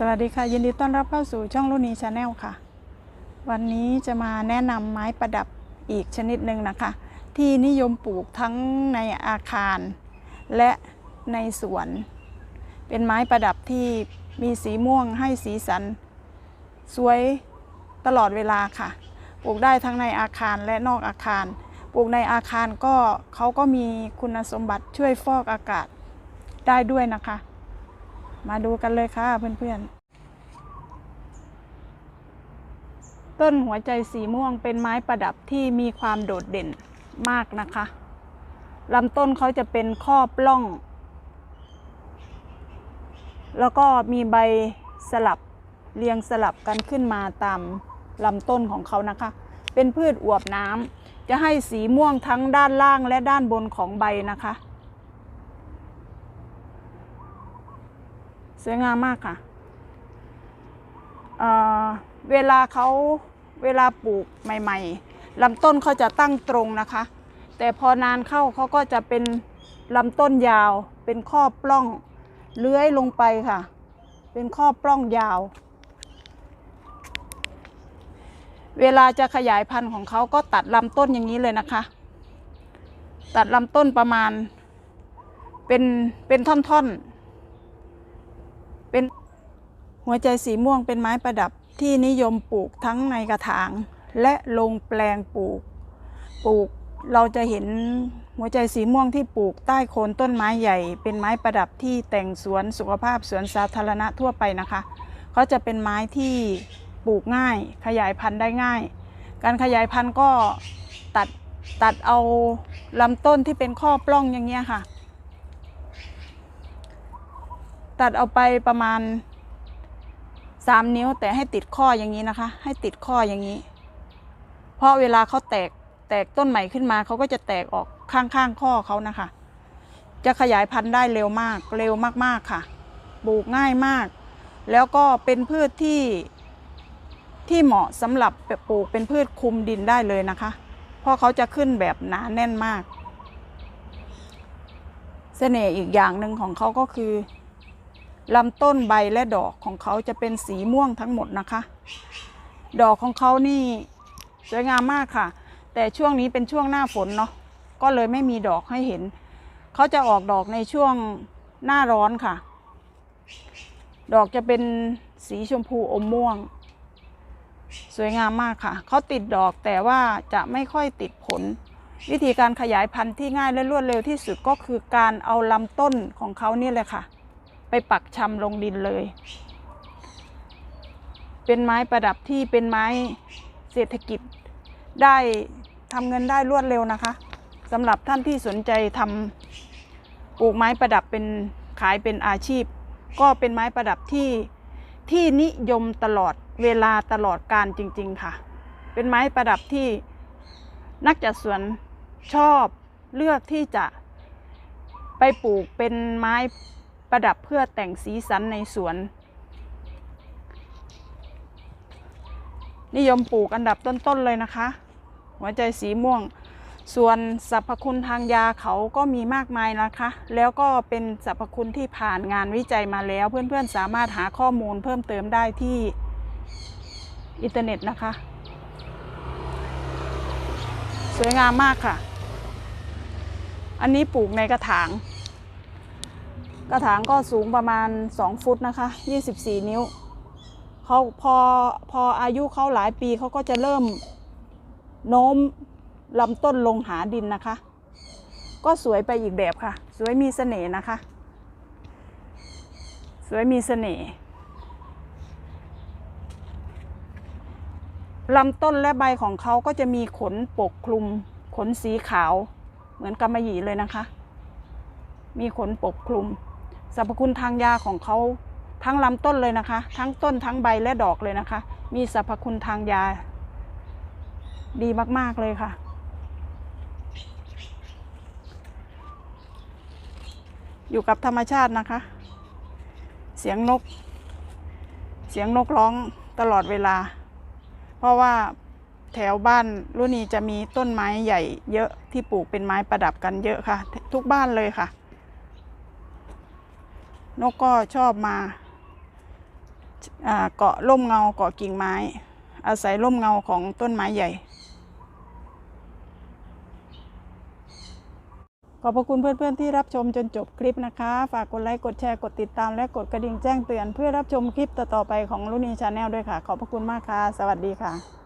สวัสดีค่ะ ยินดีต้อนรับเข้าสู่ช่องรุ่นนี้ชาแนลค่ะ วันนี้จะมาแนะนำไม้ประดับอีกชนิดหนึ่งนะคะ ที่นิยมปลูกทั้งในอาคาร และในสวน เป็นไม้ประดับที่มีสีม่วงให้สีสัน สวยตลอดเวลาค่ะ ปลูกได้ทั้งในอาคารและนอกอาคาร ปลูกในอาคารก็เขาก็มีคุณสมบัติช่วยฟอกอากาศได้ด้วยนะคะ มาดูกันเลยค่ะเพื่อนๆ ต้นหัวใจสีม่วงเป็นไม้ประดับที่มีความโดดเด่นมากนะคะลำต้นเขาจะเป็นข้อปล้อง แล้วก็มีใบสลับเรียงสลับกันขึ้นมาตามลำต้นของเขานะคะ เป็นพืชอวบน้ำจะให้สีม่วงทั้งด้านล่างและด้านบนของใบนะคะ สวยงามมากค่ะเเวลาเขาเวลาปลูกใหม่ๆลำต้นเขาจะตั้งตรงนะคะ แต่พอนานเข้าเขาก็จะเป็นลำต้นยาวเป็นข้อปล้องเลื้อยลงไปค่ะ เป็นข้อปล้องยาว เวลาจะขยายพันธุ์ของเขาก็ตัดลำต้นอย่างนี้เลยนะคะ ตัดลำต้นประมาณเป็นเป็นท่อนๆ เป็นหัวใจสีม่วงเป็นไม้ประดับที่นิยมปลูกทั้งในกระถาง และลงแปลงปลูก ปลูกเราจะเห็นหัวใจสีม่วงที่ปลูกใต้โคนต้นไม้ใหญ่ เป็นไม้ประดับที่แต่งสวนสุขภาพสวนสาธารณะทั่วไปนะคะเขาจะเป็นไม้ที่ปลูกง่าย ขยายพันธุ์ได้ง่าย การขยายพันธุ์ก็ตัดตัดเอาลำต้นที่เป็นข้อปล้องอย่างเงี้ยค่ะ ตัดเอาไปประมาณ3นิ้วแต่ให้ติดข้ออย่างนี้นะคะ ให้ติดข้ออย่างนี้ เพราะเวลาเขาแตกแตกต้นใหม่ขึ้นมาเขาก็จะแตกออกข้างๆข้อเขานะคะ จะขยายพันธุ์ได้เร็วมากเร็วมากๆค่ะปลูกง่ายมาก แล้วก็เป็นพืชที่ที่เหมาะสำหรับปลูกเป็นพืชคุมดินได้เลยนะคะ เพราะเขาจะขึ้นแบบหนาแน่นมาก เสน่ห์อีกอย่างหนึ่งของเขาก็คือ ลำต้นใบและดอกของเขาจะเป็นสีม่วงทั้งหมดนะคะ ดอกของเขานี่สวยงามมากค่ะ แต่ช่วงนี้เป็นช่วงหน้าฝนเนาะก็เลยไม่มีดอกให้เห็น เขาจะออกดอกในช่วงหน้าร้อนค่ะ ดอกจะเป็นสีชมพูอมม่วง สวยงามมากค่ะ เขาติดดอกแต่ว่าจะไม่ค่อยติดผล วิธีการขยายพันธุ์ที่ง่ายและรวดเร็วที่สุดก็คือการเอาลำต้นของเขานี่เลยค่ะ ไปปักชำลงดินเลย เป็นไม้ประดับที่เป็นไม้เศรษฐกิจได้ทำเงินได้รวดเร็วนะคะสำหรับท่านที่สนใจทำปลูกไม้ประดับเป็นขายเป็นอาชีพ ก็เป็นไม้ประดับที่ที่นิยมตลอดเวลาตลอดการจริง ๆค่ะ เป็นไม้ประดับที่นักจัดสวนชอบเลือกที่จะไปปลูกเป็นไม้ ประดับเพื่อแต่งสีสันในสวน นิยมปลูกอันดับต้นๆเลยนะคะ หัวใจสีม่วง ส่วนสรรพคุณทางยาเขาก็มีมากมายนะคะ แล้วก็เป็นสรรพคุณที่ผ่านงานวิจัยมาแล้ว เพื่อนๆสามารถหาข้อมูลเพิ่มเติมได้ที่อินเทอร์เน็ตนะคะ สวยงามมากค่ะ อันนี้ปลูกในกระถาง กระถางก็สูงประมาณ 2 ฟุตนะคะ 24 นิ้วเขาพอพออายุเขาหลายปีเขาก็จะเริ่มโน้มลำต้นลงหาดินนะคะ ก็สวยไปอีกแบบค่ะ สวยมีเสน่ห์นะคะ สวยมีเสน่ห์ลำต้นและใบของเขาก็จะมีขนปกคลุม ขนสีขาว เหมือนกำมะหยี่เลยนะคะ มีขนปกคลุม สรรพคุณทางยาของเขาทั้งลำต้นเลยนะคะ ทั้งต้นทั้งใบและดอกเลยนะคะ มีสรรพคุณทางยา ดีมาก ๆ เลยค่ะ อยู่กับธรรมชาตินะคะ เสียงนก เสียงนกร้องตลอดเวลา เพราะว่าแถวบ้านรุ่นนี้จะมีต้นไม้ใหญ่เยอะที่ปลูกเป็นไม้ประดับกันเยอะค่ะ ทุกบ้านเลยค่ะ นกก็ชอบมาเกาะร่มเงาเกาะกิ่งไม้ อาศัยร่มเงาของต้นไม้ใหญ่ ขอบพระคุณเพื่อนๆที่รับชมจนจบคลิปนะคะ ฝากกดไลค์ กดแชร์กดติดตามและกดกระดิ่งแจ้งเตือน เพื่อรับชมคลิปต่อๆไปของลุนีชาแนลด้วยค่ะ ขอบพระคุณมากค่ะ สวัสดีค่ะ